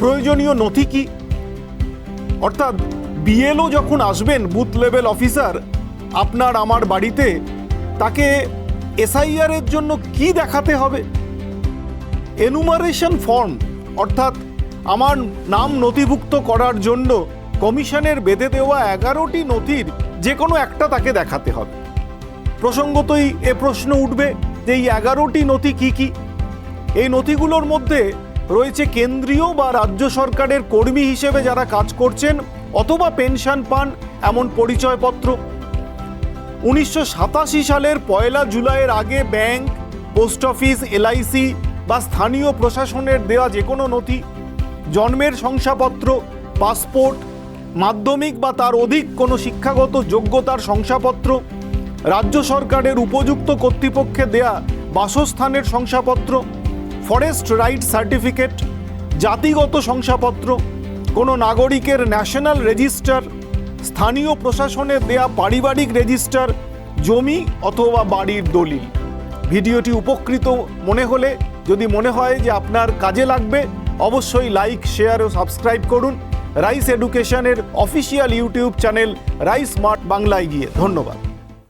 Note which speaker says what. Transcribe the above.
Speaker 1: প্রয়োজনীয় নথি কি? অর্থাৎ বিএলও যখন আসবেন বুথ লেভেল অফিসার, আপনার আমার বাড়িতে, তাকে এসআইআর এর জন্য কি দেখাতে হবে? এনুমারেশন ফর্ম অর্থাৎ আমার নাম নথিভুক্ত করার জন্য কমিশনের বেঁধে দেওয়া এগারোটি নথির যে কোনো একটা তাকে দেখাতে হবে। প্রসঙ্গতই এ প্রশ্ন উঠবে যে এই এগারোটি নথি কি কি? এই নথিগুলোর মধ্যে রয়েছে কেন্দ্রীয় বা রাজ্য সরকারের কর্মী হিসেবে যারা কাজ করছেন অথবা পেনশন পান, এমন পরিচয়পত্র। উনিশশো সাতাশি সালের পয়লা জুলাইয়ের আগে ব্যাংক, পোস্ট অফিস, এলআইসি বা স্থানীয় প্রশাসনের দেওয়া যে কোনো নথি, জন্মের শংসাপত্র, পাসপোর্ট, মাধ্যমিক বা তার অধিক কোনো শিক্ষাগত যোগ্যতার শংসাপত্র, রাজ্য সরকারের উপযুক্ত কর্তৃপক্ষে দেয়া বাসস্থানের শংসাপত্র ফরেস্ট রাইট সার্টিফিকেট জাতিগত শংসাপত্র, কোনো নাগরিকের ন্যাশনাল রেজিস্টার স্থানীয় প্রশাসনের দেয়া পারিবারিক রেজিস্টার জমি অথবা বাড়ির দলিল। ভিডিওটি উপকৃত মনে হলে, যদি মনে হয় যে আপনার কাজে লাগবে, অবশ্যই লাইক শেয়ার ও সাবস্ক্রাইব করুন। রাইস এডুকেশনের official YouTube channel Rice smart বাংলায় গিয়ে। ধন্যবাদ।